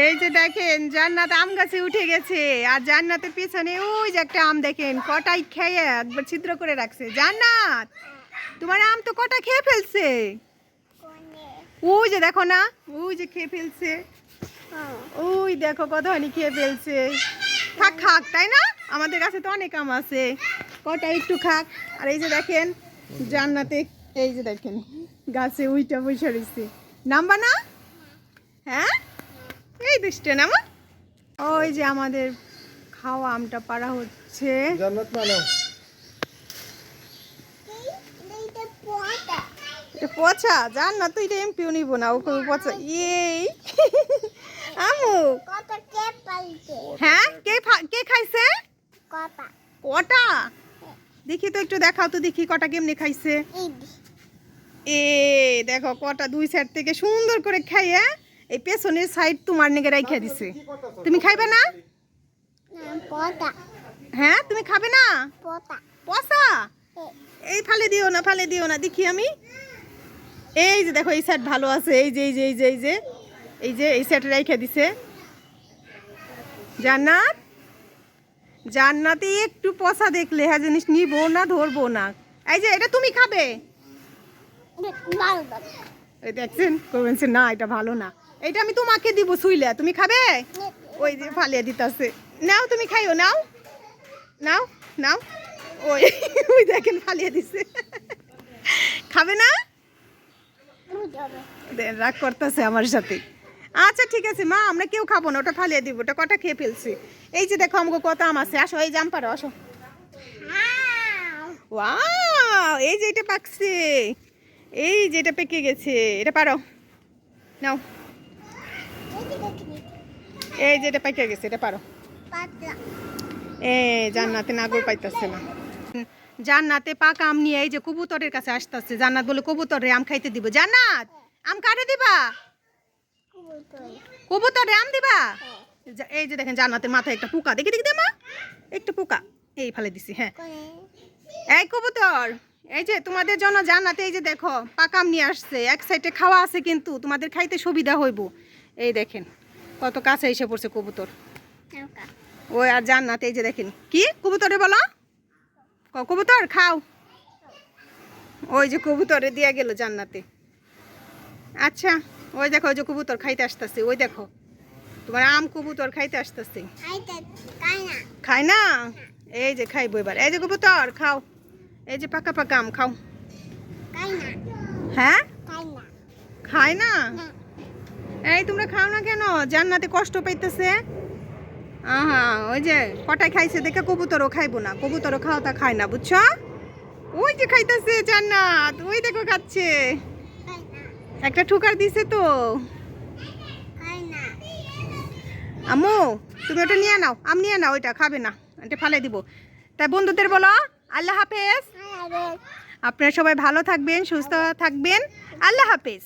এই যে দেখেন, জান্নাত আম গাছে উঠে গেছে। আর জান্নাতের পিছনে ওই যে একটা আম দেখেন, কটাই খেয়ে একবার ছিদ্র করে রাখছে। জান্নাত, তোমার আম তো কটা খেয়ে ফেলছে? ওই যে দেখো না, ওই যে খেয়ে ফেলছে। ওই দেখো কতখানি খেয়ে ফেলছে। থাক, খাক, তাই না? আমাদের কাছে তো অনেক আম আছে। কটা একটু খাক। আর এই যে দেখেন, জান্নাতে এই যে দেখেন, গাছে উইটা বসে রয়েছে। নামবা না? হ্যাঁ? দুষ্ট নামা ওই যে আমাদের খাওয়া আমটা পাড়া হচ্ছে। জান্নাত পচা? জান না তুই এমপিও নিব না ওকে পচা এই আমু। হ্যাঁ? কে কে খাইছে? কটা? দেখি তো একটু দেখাও তো দেখি কটা কেমনে খাইছে। এ দেখো কটা দুই সাইড থেকে সুন্দর করে খাইয়ে এই পেছনের সাইড তোমার নেগে রাইখা দিছে। তুমি খাইবে না? হ্যাঁ তুমি খাবে না? পচা? এই ফালে দিও না ফালে দিও না দেখি আমি। এই যে দেখো এই সাইড ভালো আছে এই যে এই যে এই যে এই যে এই যে এই সাইড রাইখা দিছে। জান্নাত? জান্নাতে একটু পচা দেখলে হ্যাঁ জিনিস নিবো না ধরবো না। এই যে এটা তুমি খাবে। দেখছেন করবেন সে, না এটা ভালো না। এটা আমি তোমাকে দিব শুইলে তুমি খাবে? ওই যে ফালিয়ে দিতেছে। নাও তুমি খাইও নাও। নাও নাও। ওই ওই দেখেন ফালিয়ে দিছে। খাবে না? রাগ করতেছে আমার সাথে। আচ্ছা ঠিক আছে মা আমরা কেউ খাব না ওটা ফালিয়ে দিব ওটা কটা খেয়ে ফেলছি। এই যে দেখো আমাকে কত আম আছে। আসো এই জাম পারো আসো। ওয়াও এই যে এটা পাকছে। এই যে এটা পেকে গেছে। এটা পারো নাও। এই যে এটা পেকে গেছে, এটা পারো। এ জান্নাতে নাগর পাইতেছে না। জান্নাতে পাকা আম নিয়ে এই যে কবুতরের কাছে আসতেছে। জান্নাত বলে, কবুতরে আম খাইতে দিব। জান্নাত, আম কারে দিবা? কবুতরে আম দিবা? এই যে দেখেন জান্নাতের মাথায় একটা পোকা। দেখি দেখি মা, একটা পোকা। এই ফেলে দিছি হ্যাঁ। এই কবুতর, এই যে তোমাদের জন্য জান্নাতে এই যে দেখো পাকাম নিয়ে আসছে। এক সাইডে খাওয়া আছে কিন্তু, তোমাদের খাইতে সুবিধা হইব। এই দেখেন কত কাছে এসে পড়ছে কবুতর। ওই আর জান্নাতে এই যে দেখেন। কি কবুতরে বলো? ক- কবুতর? খাও। ওই যে কবুতরে দিয়া গেল জান্নাতে। আচ্ছা ওই দেখো ওই যে কবুতর খাইতে আসতেছে। ওই দেখো তোমার আম কবুতর খাইতে আসতেছে। খায় না। এই যে খাইবো এবার। এই যে কবুতর খাও। এই যে পাকা পাকা আম খাও। হ্যাঁ? খায় না। এই তোমরা খাও না কেন? জান্নাতে কষ্ট পাইতেছে। আহা ওই যে কটাই খাইছে? দেখে কবুতরও খাইবো না। কবুতরও খাওয়া তা খায় না বুঝছ? ওই যে খাইতেছে জান্নাত ওই দেখো খাচ্ছে। একটা ঠুকার দিছে তো। আম্মু তুমি ওটা নিয়ে নাও। আম নিয়ে নাও ওইটা খাবে না। এটা ফালে দিব। তাই বন্ধুদের বলো আল্লাহ হাফেজ। আপনারা সবাই ভালো থাকবেন সুস্থ থাকবেন। আল্লাহ হাফেজ।